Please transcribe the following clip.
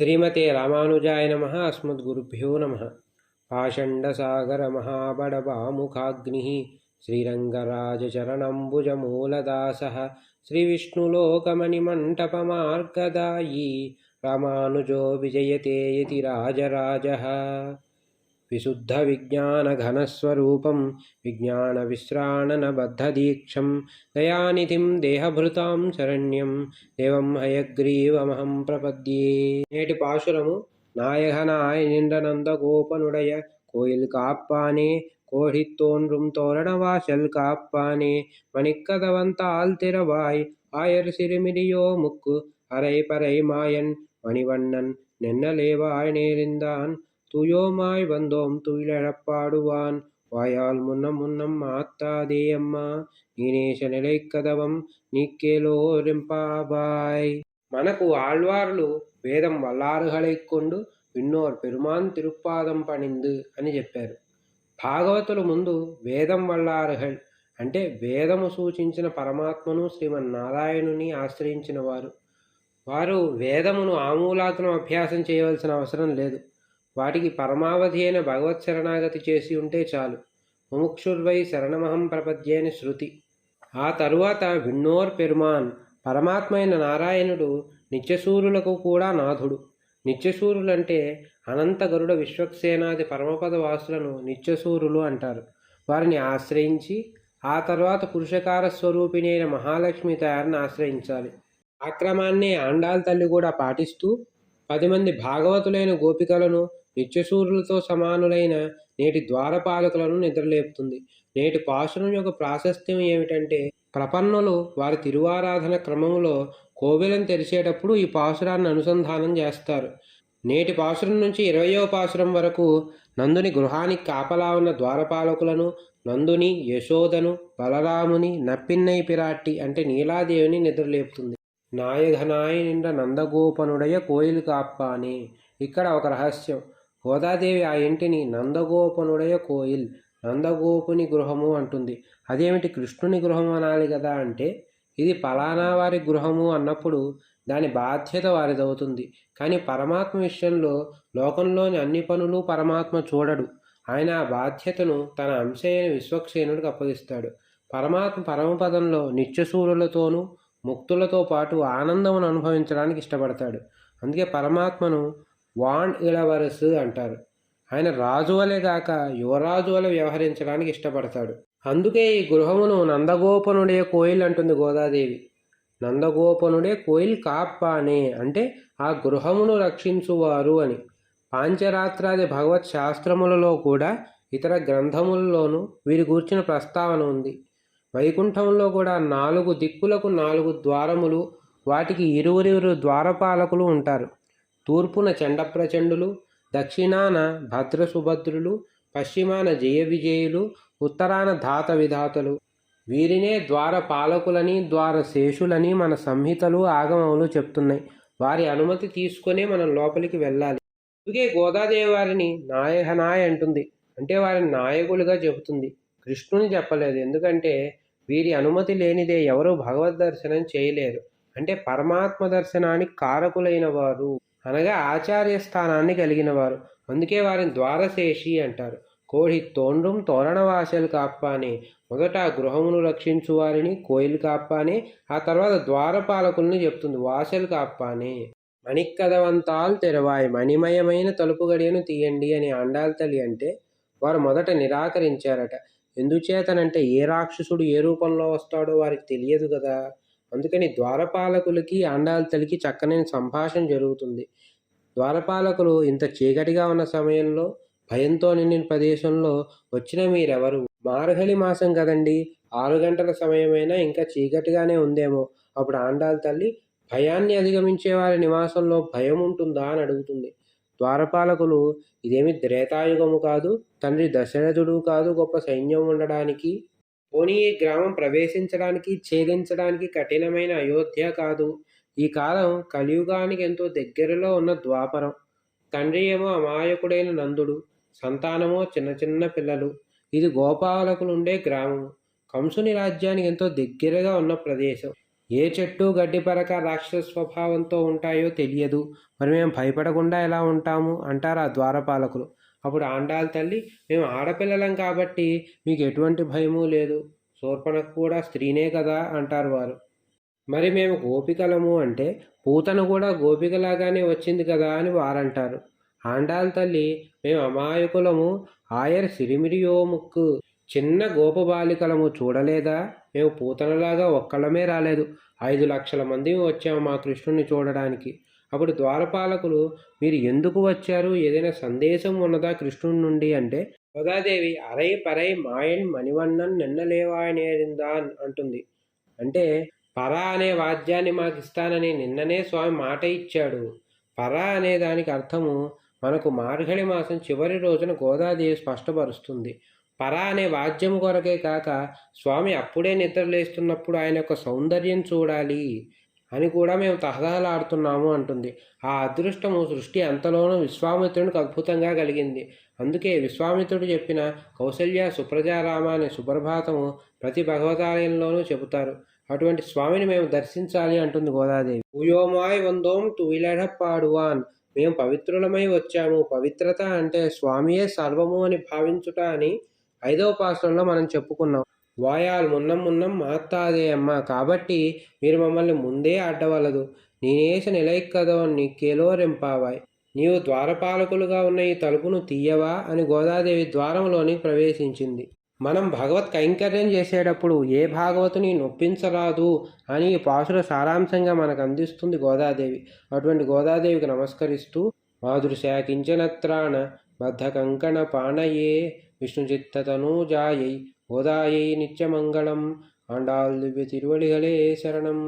శ్రీమతే రామానుజాయ నమ. అస్మద్గురుభ్యో నమ. పాషండసాగర పాషండసాగరమహాబడబాముఖాగ్ని శ్రీరంగరాజచరణంబుజమూలదాస. శ్రీవిష్ణులోకమణిమంటపమార్గదాయీ రామానుజో విజయతే యతి రాజరాజः. విశుద్ధ విజ్ఞాన ఘనస్వరూపం విజ్ఞాన విశ్రాణనబద్ధదీక్షం దయానిధిం దేహభృతాం శరణ్యం దేవం హయగ్రీవమహం ప్రపద్యే నేటి పాశురము నాయగనాయ నిండనందగోపనుడయ కోయిల్ కాప్పానే கோழித்தோன்றும் தோரணவாசல் காப்பானே மணிக்கதவந்தால் திறவாய் ஆயர் சிறுமிடியோ முக்கு அரை பறை மாயன் மணிவண்ணன் நென்னலேவாய் நேர்ந்தான் துயோமாய் வந்தோம் துயிலழப்பாடுவான். வாயால் முன்னம் முன்னம் ஆத்தாதேயம்மா நீனேஷ நிலை கதவம் நீக்கேலோரெம்பாபாய் మనకు ఆళ్వార్లు వేదం వల్లారుగలైక్కొండు విన్నోర్ పెరుమాన్ తిరుపాదం పణిందు అని చెప్పారు భాగవతులు ముందు వేదం వల్లారుహల్ అంటే వేదము సూచించిన పరమాత్మను శ్రీమన్నారాయణుని ఆశ్రయించిన వారు వారు వేదమును ఆమూలాతనం అభ్యాసం చేయవలసిన అవసరం లేదు వాటికి పరమావధి అయిన భగవత్ శరణాగతి చేసి ఉంటే చాలు. ముముక్షుర్వై శరణమహం ప్రపద్యేని శృతి. ఆ తరువాత విన్నోర్ పెరుమాన్ పరమాత్మైన నారాయణుడు నిత్యసూరులకు కూడా నాథుడు. నిత్యసూరులంటే అనంత గరుడ విశ్వక్సేనాది పరమపద వాసులను నిత్యసూరులు అంటారు. వారిని ఆశ్రయించి ఆ తర్వాత పురుషకార స్వరూపిణి అయిన మహాలక్ష్మి తయారుని ఆశ్రయించాలి. ఆక్రమాన్ని ఆండాల తల్లి కూడా పాటిస్తూ పది మంది భాగవతులైన గోపికలను నిత్యసూరులతో సమానులైన నేటి ద్వారపాలకులను నిద్రలేపుతుంది. నేటి పాశురం యొక్క ప్రాశస్త్యం ఏమిటంటే ప్రపన్నులు వారి తిరువారాధన క్రమంలో కోవెలను తెరిచేటప్పుడు ఈ పాశురాన్ని అనుసంధానం చేస్తారు. నేటి పాశురం నుంచి ఇరవయో పాశురం వరకు నందుని గృహానికి కాపలా ఉన్న ద్వారపాలకులను నందుని యశోదను బలరాముని నప్పిన్నై పిరాట్టి అంటే నీలాదేవిని నిద్రలేపుతుంది. నాయఘనాయ నిండ నందగోపనుడయ కోయిలు కాప్పానే. ఇక్కడ ఒక రహస్యం. గోదాదేవి ఆ ఇంటిని నందగోపనుడయ కోయిల్ నందగోపుని గృహము అంటుంది. అదేమిటి కృష్ణుని గృహం అనాలి కదా అంటే? ఇది పలానా వారి గృహము అన్నప్పుడు దాని బాధ్యత వారిదవుతుంది. కానీ పరమాత్మ విషయంలో లోకంలోని అన్ని పనులు పరమాత్మ చూడడు. ఆయన ఆ బాధ్యతను తన అంశైన విశ్వక్సేనుడికి అప్పగిస్తాడు. పరమాత్మ పరమపదంలో నిత్యసూరులతోనూ ముక్తులతో పాటు ఆనందమును అనుభవించడానికి ఇష్టపడతాడు. అందుకే పరమాత్మను వాన్ ఇలవరస్ అంటారు. ఆయన రాజు వలె కాక యువరాజు వలె వ్యవహరించడానికి ఇష్టపడతాడు. అందుకే ఈ గృహమును నందగోపనుడే కోయిల్ అంటుంది గోదాదేవి. నందగోపనుడే కోయిల్ కాప్పానే అంటే ఆ గృహమును రక్షించువారు అని. పాంచరాత్రాది భగవత్ శాస్త్రములలో కూడా ఇతర గ్రంథములలోనూ వీరి గూర్చిన ప్రస్తావన ఉంది. వైకుంఠంలో కూడా నాలుగు దిక్కులకు నాలుగు ద్వారములు వాటికి ఇరువురిరు ద్వారపాలకులు ఉంటారు. తూర్పున చండప్రచండులు దక్షిణాన భద్ర సుభద్రులు పశ్చిమాన జయ విజయులు ఉత్తరాన ధాత విధాతలు వీరినే ద్వార పాలకులని ద్వార శేషులని మన సంహితలు ఆగమములు చెప్తున్నాయి. వారి అనుమతి తీసుకునే మనం లోపలికి వెళ్ళాలి. అందుకే గోదాదేవి వారిని నాయహనాయ అంటుంది. అంటే వారిని నాయకులుగా చెబుతుంది. కృష్ణుని చెప్పలేదు. ఎందుకంటే వీరి అనుమతి లేనిదే ఎవరూ భగవద్ దర్శనం చేయలేరు. అంటే పరమాత్మ దర్శనానికి కారకులైన వారు అనగా ఆచార్య స్థానాన్ని కలిగిన వారు. అందుకే వారిని ద్వారశేషి అంటారు. కోడి తోండ్రం తోరణవాసలు కాప్పానే మొదట ఆ గృహమును రక్షించు వారిని కోయిలు కాప్పానే ఆ తర్వాత ద్వారపాలకుల్ని చెప్తుంది వాసలు కాప్పానే. మణిక్కదవంతాలు తెరవాయి మణిమయమైన తలుపు గడియను తీయండి అని అండాల తల్లి అంటే వారు మొదట నిరాకరించారట. ఎందుచేతనంటే ఏ రాక్షసుడు ఏ రూపంలో వస్తాడో వారికి తెలియదు కదా. అందుకని ద్వారపాలకులకి ఆండాల తల్లికి చక్కని సంభాషణ జరుగుతుంది. ద్వారపాలకులు ఇంత చీకటిగా ఉన్న సమయంలో భయంతో నిండిన ప్రదేశంలో వచ్చిన మీరెవరు? మార్గళి మాసం కదండి. ఆరు గంటల సమయమైనా ఇంకా చీకటిగానే ఉందేమో. అప్పుడు ఆండాల తల్లి భయాన్ని అధిగమించే వారి నివాసంలో భయం ఉంటుందా అని అడుగుతుంది. ద్వారపాలకులు ఇదేమి త్రేతాయుగము కాదు తండ్రి దశరథుడు కాదు గొప్ప సైన్యం ఉండడానికి పోనీ ఈ గ్రామం ప్రవేశించడానికి ఛేదించడానికి కఠినమైన అయోధ్య కాదు. ఈ కాలం కలియుగానికి ఎంతో దగ్గరలో ఉన్న ద్వాపరం. తండ్రి ఏమో అమాయకుడైన నందుడు సంతానమో చిన్న చిన్న పిల్లలు. ఇది గోపాలకులుండే గ్రామం కంసుని రాజ్యానికి ఎంతో దగ్గరగా ఉన్న ప్రదేశం. ఏ చెట్టు గడ్డి పరక రాక్షస స్వభావంతో ఉంటాయో తెలియదు. మరి మేము భయపడకుండా ఎలా ఉంటాము? అంటారు ఆ ద్వారపాలకులు. అప్పుడు ఆండాల తల్లి మేము ఆడపిల్లలం కాబట్టి మీకు ఎటువంటి భయము లేదు. శూర్పణకు కూడా స్త్రీనే కదా అంటారు వారు. మరి మేము గోపికలము అంటే పూతను కూడా గోపికలాగానే వచ్చింది కదా అని వారంటారు. ఆండాల తల్లి మేము అమాయకులము. ఆయర్ సిరిమిరియోముక్కు చిన్న గోపబాలికలము చూడలేదా? మేము పూతనలాగా ఒక్కళ్ళమే రాలేదు. ఐదు లక్షల మంది వచ్చాము మా కృష్ణుని చూడడానికి. అప్పుడు ద్వారపాలకులు మీరు ఎందుకు వచ్చారు? ఏదైనా సందేశం ఉన్నదా కృష్ణుడి నుండి? అంటే గోదాదేవి అరై పరై మాయన్ మణివన్నన్ నిన్నలేవాయనేరిందాన్ అంటుంది. అంటే పర అనే వాద్యాన్ని మాకు ఇస్తానని నిన్ననే స్వామి మాట ఇచ్చాడు. పర అనే దానికి అర్థము మనకు మార్గళి మాసం చివరి రోజున గోదాదేవి స్పష్టపరుస్తుంది. పర అనే వాద్యం కొరకే కాక స్వామి అప్పుడే నిద్రలేస్తున్నప్పుడు ఆయన యొక్క సౌందర్యం చూడాలి అని కూడా మేము తహదహలాడుతున్నాము అంటుంది. ఆ అదృష్టము సృష్టి అంతలోనూ విశ్వామిత్రునికి అద్భుతంగా కలిగింది. అందుకే విశ్వామిత్రుడు చెప్పిన కౌసల్య సుప్రజారామ అనే సుప్రభాతము ప్రతి భగవతాలయంలోనూ చెబుతారు. అటువంటి స్వామిని మేము దర్శించాలి అంటుంది గోదాదేవి. ఉయోమాయ్ వందోం తువిలడపాడువాన్ మేము పవిత్రులమై వచ్చాము. పవిత్రత అంటే స్వామియే సర్వము అని భావించుట అని ఐదవ పాసంలో మనం చెప్పుకున్నాం వాయాలు మున్నం మున్నం మాత్తాదే అమ్మ కాబట్టి మీరు మమ్మల్ని ముందే అడ్డవలదు నేనేస నిలైక్కదో నీకేలోరెంపావాయ్ నీవు ద్వారపాలకులుగా ఉన్న ఈ తలుపును తీయవా? అని గోదాదేవి ద్వారంలోని ప్రవేశించింది. మనం భగవత్ కైంకర్యం చేసేటప్పుడు ఏ భాగవతుని నొప్పించరాదు అని ఈ పాసుల సారాంశంగా మనకు అందిస్తుంది గోదాదేవి. అటువంటి గోదాదేవికి నమస్కరిస్తూ మాదృశా కించనత్రాణ பத்தகங்கணபானையே விஷ்ணுசித்ததனூஜாயை போதாயை நிச்சமங்கலம் ஆண்டாள் திவ்ய திருவடிகளே சரணம்